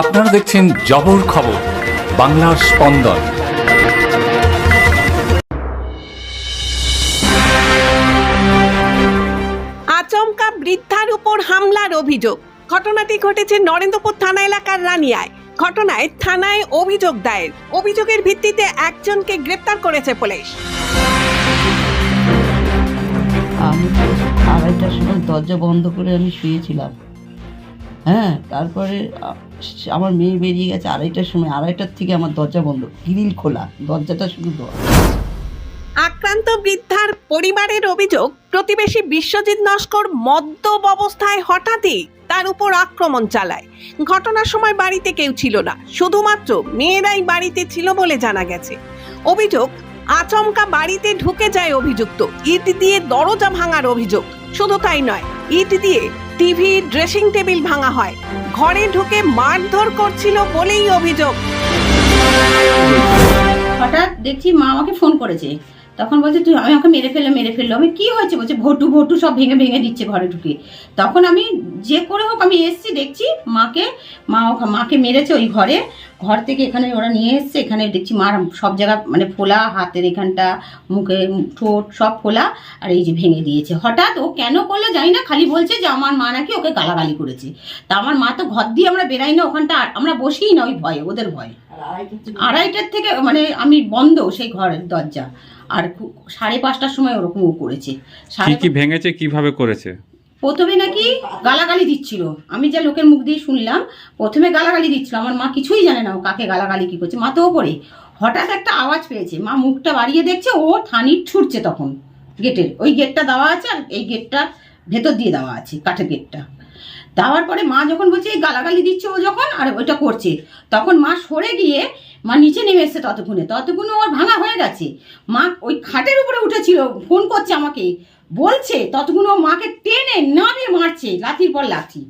আপনারা দেখছেন জবর খবর বাংলার স্পন্দন। আচমকা বৃদ্ধার উপর হামলার অভিযোগ। ঘটনাটি ঘটেছে নরেন্দ্রপুর থানা এলাকার রানিয়ায়। ঘটনায় থানায় অভিযোগ দায়ের। অভিযোগের ভিত্তিতে একজনকে গ্রেপ্তার করেছে পুলিশ। আমি তো আড়াইটার সময় দরজা বন্ধ করে আমি শুয়েছিলাম। হ্যাঁ তারপরে আমার মেয়ে বেরিয়ে গেছে আড়াইটার সময়, আড়াইটার থেকে আমার দরজা বন্ধ, গ্রিল খোলা, দরজাটা শুধু আক্রান্ত বৃদ্ধার পরিবারের অভিযোগ, প্রতিবেশী বিশ্বজিৎ নস্কর মদ্যপ অবস্থায় হঠাৎই তার উপর আক্রমণ চালায়। ঘটনার সময় বাড়িতে কেউ ছিল না, শুধুমাত্র মেয়েরাই বাড়িতে ছিল বলে জানা গেছে। অভিযোগ, আচমকা বাড়িতে ঢুকে যায় অভিযুক্ত, ইট দিয়ে দরজা ভাঙার অভিযোগ, শুধু তাই নয়, ইট দিয়ে টিভি ড্রেসিং টেবিল ভাঙা হয়। ঘরে ঢুকে মারধর করছিল বলেই অভিযোগ। হঠাৎ দেখছি মা আমাকে ফোন করেছে। তখন বলছে, তুই, আমি আমাকে মেরে ফেলল মেরে ফেলল আমি, কি হয়েছে? বলছে, ভটু ভটু, সব ভেঙে ভেঙে দিচ্ছে ঘরে ঢুকে তখন আমি যে করে হোক, আমি এসছি, দেখছি মাকে, মা মাকে মেরেছে ওই ঘরে। ঘর থেকে এখানে ওরা নিয়ে এসছে, এখানে দেখছি মার সব জায়গা মানে ফোলা, হাতের এখানটা, মুখে ঠোঁট, সব ফোলা, আর এই যে ভেঙে দিয়েছে। হঠাৎ ও কেন করল জানি না, খালি বলছে যে, আমার মা নাকি ওকে গালাগালি করেছে। তা আমার মা তো ঘর দিয়ে আমরা বেরাই না, ওখানটা, আমরা বসিই না ওই ভয়ে, ওদের ভয়ে। আড়াইটার থেকে মানে আমি বন্ধ সেই ঘরের দরজা। আর সাড়ে পাঁচটার সময় ওরকম ও করেছে। কি কি ভেঙেছে কীভাবে করেছে? প্রথমে নাকি গালাগালি দিচ্ছিল। আমি যা লোকের মুখ দিয়ে শুনলাম প্রথমে গালাগালি দিচ্ছিল। আমার মা কিছুই জানে না ও কাকে গালাগালি কি করছে। মা তো ওপরে। হঠাৎ একটা আওয়াজ পেয়েছে। মা মুখটা বাড়িয়ে দেখছে ও থানির ছুটছে তখন গেটের। ওই গেটটা দেওয়া আছে আর এই গেটটা ভেতর দিয়ে দেওয়া আছে কাঠের গেটটা। দেওয়ার পরে মা যখন বলছে, এই গালাগালি দিচ্ছে ও যখন, আর ওইটা করছে। তখন মা সরে গিয়ে, মা নিচে নেমে এসছে ততক্ষণে। ততক্ষণে ওর ভাঙা হয়ে গেছে। মা ওই খাটের উপরে উঠেছিল, ফোন করছে আমাকে। বলছে, ততক্ষণ ও মাকে টেনে নামে মারছে, লাথির পর লাঠি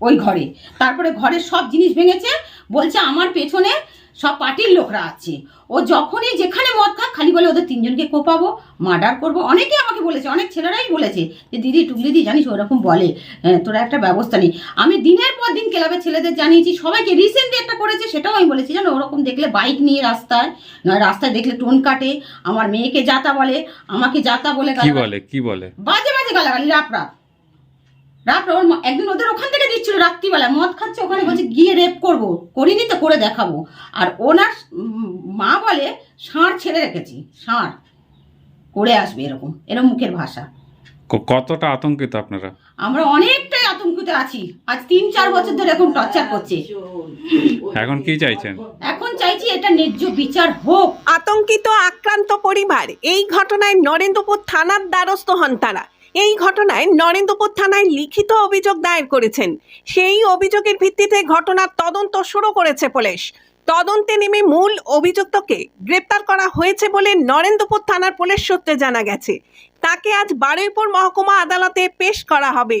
ওই ঘরে। তারপরে ঘরের সব জিনিস ভেঙেছে বলছে আমার পেছনে সব পার্টির লোকরা আছে। ও যখনই যেখানে মদ খাক খালি বলে ওদের তিনজনকে কোপাবো মার্ডার করব। অনেকে আমাকে বলেছে অনেক ছেলেরাই বলেছে যে দিদি টুকলি দি জানিস ওরকম বলে হ্যাঁ, তোরা একটা ব্যবস্থা নেই আমি দিনের পর দিন ক্লাবের ছেলেদের জানিয়েছি সবাইকে রিসেন্টলি একটা করেছে সেটাও আমি বলেছি জানো ওরকম দেখলে বাইক নিয়ে রাস্তায় নয় রাস্তায় দেখলে টোন কাটে আমার মেয়েকে যাতা বলে আমাকে যাতা বলে কি বলে কি বলে? বাজে বাজে গালাগালি রাপ রাপ। ওর মা- একদিন ওদের ওখান থেকে দিচ্ছিল রাত্রিবেলা মদ খাচ্ছে ওখানে বলছে গিয়ে রেপ করব করিনি তো করে দেখাবো। আর ওনার মা বলে ষাঁড় ছেড়ে রেখেছি ষাঁড় করে আসবে এরকম এরকম মুখের ভাষা। কতটা আতঙ্কিত আপনারা? আমরা অনেকটাই আতঙ্কিত আছি আজ তিন চার বছর ধরে এখন টর্চার করছে। এখন কি চাইছেন? এখন চাইছি এটা ন্যায্য বিচার হোক। আতঙ্কিত আক্রান্ত পরিবার এই ঘটনায় নরেন্দ্রপুর থানার দ্বারস্থ হন তারা। এই ঘটনায় নরেন্দ্রপুর থানায় লিখিত অভিযোগ দায়ের করেছেন। সেই অভিযোগের ভিত্তিতে ঘটনার তদন্ত শুরু করেছে পুলিশ। তদন্তে নেমে মূল অভিযুক্তকে গ্রেপ্তার করা হয়েছে বলে নরেন্দ্রপুর থানার পুলিশ সূত্রে জানা গেছে। তাকে আজ বারুইপুর মহকুমা আদালতে পেশ করা হবে।